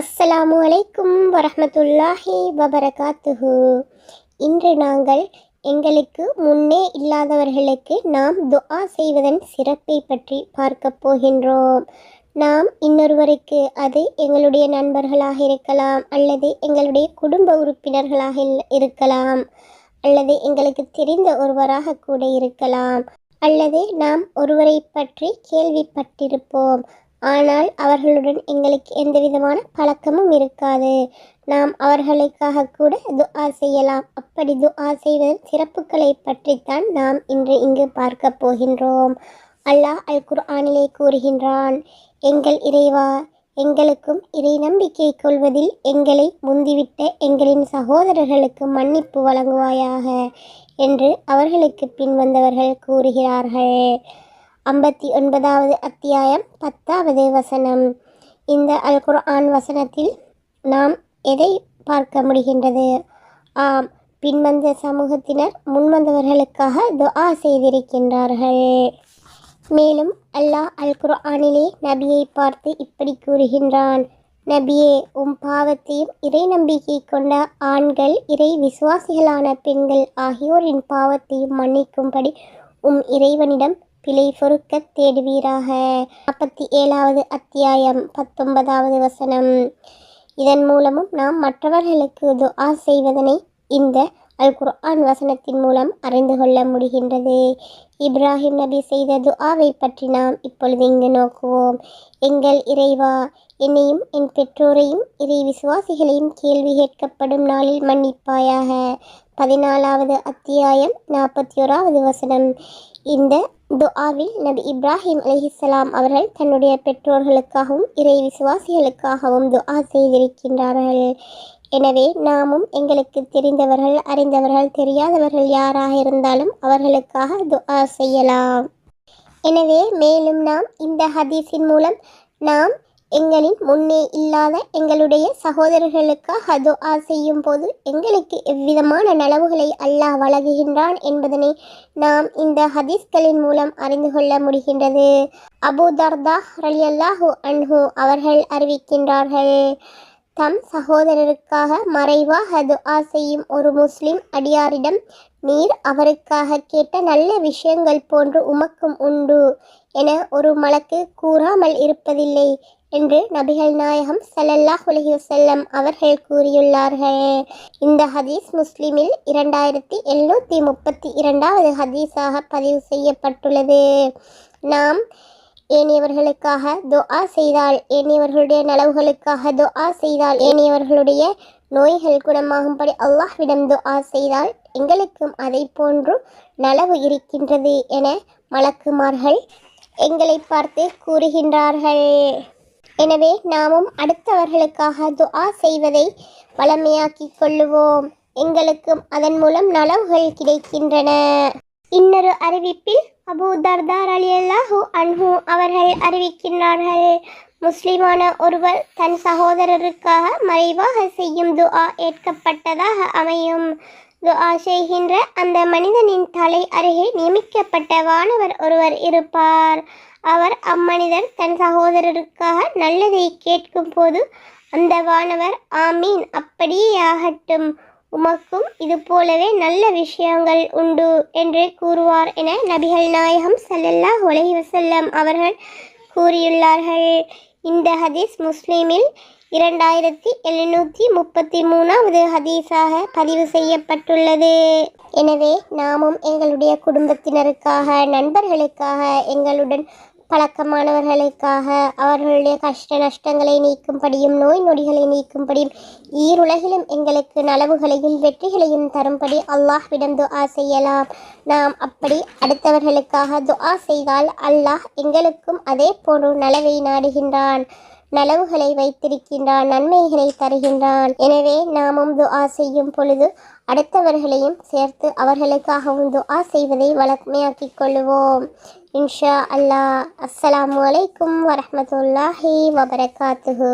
அஸ்ஸலாமு அலைக்கும் வரமத்துல்லாஹி வபரகாத்துஹு. இன்று நாங்கள் எங்களுக்கு முன்னே இல்லாதவர்களுக்கு நாம் துஆ செய்வதன் சிறப்பை பற்றி பார்க்கப் போகின்றோம். நாம் இன்னொருவருக்கு அது எங்களுடைய நண்பர்களாக இருக்கலாம் அல்லது எங்களுடைய குடும்ப உறுப்பினர்களாக இருக்கலாம் அல்லது எங்களுக்கு தெரிந்த ஒருவராக கூட இருக்கலாம் அல்லது நாம் ஒருவரை பற்றி கேள்விப்பட்டிருப்போம். ஆனால் அவர்களுடன் எங்களுக்கு எந்த விதமான பழக்கமும் இருக்காது. நாம் அவர்களுக்காக கூட துஆ செய்யலாம். அப்படி துஆ செய்வதன் சிறப்புகளை பற்றித்தான் நாம் இன்று இங்கு பார்க்க போகின்றோம். அல்லாஹ் அல் குர்ஆனிலே கூறுகின்றான் எங்கள் இறைவா எங்களுக்கும் இறை நம்பிக்கை கொள்வதில் எங்களை முந்திவிட்ட எங்களின் சகோதரர்களுக்கு மன்னிப்பு வழங்குவாயாக என்று அவர்களுக்கு பின் வந்தவர்கள் கூறுகிறார்கள். ஐம்பத்தி ஒன்பதாவது அத்தியாயம் பத்தாவது வசனம். இந்த அல் குர்ஆன் வசனத்தில் நாம் எதை பார்க்க முடிகின்றது? ஆம் பின்வந்த சமூகத்தினர் முன்வந்தவர்களுக்காக துஆ செய்திருக்கின்றார்கள். மேலும் அல்லாஹ் அல் குர்ஆனிலே நபியை பார்த்து இப்படி கூறுகின்றான். நபியே உம் பாவத்தையும் இறை நம்பிக்கை கொண்ட ஆண்கள் இறை விசுவாசிகளான பெண்கள் ஆகியோரின் பாவத்தையும் மன்னிக்கும்படி உம் இறைவனிடம் பிழை பொறுக்க தேடுவீராக. நாற்பத்தி ஏழாவது அத்தியாயம் பத்தொன்பதாவது வசனம். இதன் மூலமும் நாம் மற்றவர்களுக்கு துஆ செய்வதனை இந்த அல் குர்ஆன் வசனத்தின் மூலம் அறிந்து கொள்ள முடிகின்றது. இப்ராஹிம் நபி செய்த துஆவை பற்றி நாம் இப்பொழுது இங்கு நோக்குவோம். எங்கள் இறைவா என்னையும் என் பெற்றோரையும் இறை விசுவாசிகளையும் கேள்வி கேட்கப்படும் நாளில் மன்னிப்பாயாக. பதினாலாவது அத்தியாயம் நாற்பத்தி ஓராவது வசனம். இந்த துஆவில் நபி இப்ராஹிம் அலிஹிஸ்லாம் அவர்கள் தன்னுடைய பெற்றோர்களுக்காகவும் இறை விசுவாசிகளுக்காகவும் துஆ செய்திருக்கின்றார்கள். எனவே நாமும் எங்களுக்கு தெரிந்தவர்கள் அறிந்தவர்கள் தெரியாதவர்கள் யாராக இருந்தாலும் அவர்களுக்காக துஆ செய்யலாம். எனவே மேலும் நாம் இந்த ஹதீஸின் மூலம் நாம் எங்களின் முன்னே இல்லாத எங்களுடைய சகோதரர்களுக்காக துஆ செய்யும் போது எங்களுக்கு எவ்விதமான நலவுகளை அல்லாஹ் வழங்குகின்றான் என்பதனை நாம் இந்த ஹதீஸ்களின் மூலம் அறிந்து கொள்ள முடிகின்றது. அபூ தர்தா ரலியல்லாஹு அன்ஹு அவர்கள் அறிவிக்கின்றார்கள். தம் சகோதரருக்காக மறைவாக துஆ செய்யும் ஒரு முஸ்லிம் அடியாரிடம் நீர் அவருக்காக கேட்ட நல்ல விஷயங்கள் போன்று உமக்கும் உண்டு என ஒரு மலக்கு கூறாமல் இருப்பதில்லை என்று நபிகள் நாயகம் சல்லல்லாஹ் அலைஹி அவர்கள் கூறியுள்ளார்கள். இந்த ஹதீஸ் முஸ்லிமில் இரண்டாயிரத்தி எழுநூற்றி முப்பத்தி இரண்டாவது ஹதீஸாக பதிவு செய்யப்பட்டுள்ளது. நாம் ஏனையவர்களுக்காக துஆ செய்தால் ஏனியவர்களுடைய நலவுகளுக்காக துஆ செய்தால் ஏனையவர்களுடைய நோய்கள் குணமாகும்படி அல்லாஹ்விடம் துஆ செய்தால் எங்களுக்கும் அதை போன்றும் நலவு இருக்கின்றது என மலக்குமார்கள் எங்களை பார்த்து கூறுகின்றார்கள். எனவே நாமும் அடுத்தவர்களுக்காக துஆ செய்வதை வளமையாக்கிக் கொள்ளுவோம். எங்களுக்கும் அதன் மூலம் நலவுகள் கிடைக்கின்றன. இன்னொரு அறிவிப்பில் அபூ தர்தார் அலியல்லாஹு அன்ஹு அவர்கள் அறிவிக்கின்றார்கள். முஸ்லிமான ஒருவர் தன் சகோதரருக்காக மறைவாக செய்யும் துஆ ஏற்கப்பட்டதாக அமையும். துஆ செய்கின்ற அந்த மனிதனின் தலை அருகே நியமிக்கப்பட்ட வானவர் ஒருவர் இருப்பார். அவர் அம்மனிதர் தன் சகோதரருக்காக நல்லதை கேட்கும் போது அந்த வானவர் ஆமீன் அப்படியே ஆகட்டும். உமக்கும் இது போலவே நல்ல விஷயங்கள் உண்டு என்று கூறுவார் என நபிகள் நாயகம் சல்லல்லா உலகி வசல்லம் அவர்கள் கூறியுள்ளார்கள். இந்த ஹதீஸ் முஸ்லீமில் இரண்டாயிரத்தி எழுநூற்றி முப்பத்தி மூணாவது ஹதீஸாக பதிவு செய்யப்பட்டுள்ளது. எனவே நாமும் எங்களுடைய குடும்பத்தினருக்காக நண்பர்களுக்காக எங்களுடன் பழக்கமானவர்களுக்காக அவர்களுடைய கஷ்ட நஷ்டங்களை நீக்கும்படியும் நோய் நொடிகளை நீக்கும்படியும் ஈருலகிலும் எங்களுக்கு நலவுகளையும் வெற்றிகளையும் தரும்படி அல்லாஹ்விடம் துஆ செய்யலாம். நாம் அப்படி அடுத்தவர்களுக்காக துஆ செய்தால் அல்லாஹ் எங்களுக்கும் அதே போன்று நலவை நாடுகின்றான் நலவுகளை வைத்திருக்கின்றான் நன்மைகளை தருகின்றான். எனவே நாமும் துஆ செய்யும் பொழுது அடுத்தவர்களையும் சேர்த்து அவர்களுக்காகவும் துஆ செய்வதை வழக்கமையாக்கிக் கொள்ளுவோம் இன்ஷா அல்லாஹ். அஸ்ஸலாமு அலைக்கும் வரமத்துல்லாஹி வபரகாத்துஹு.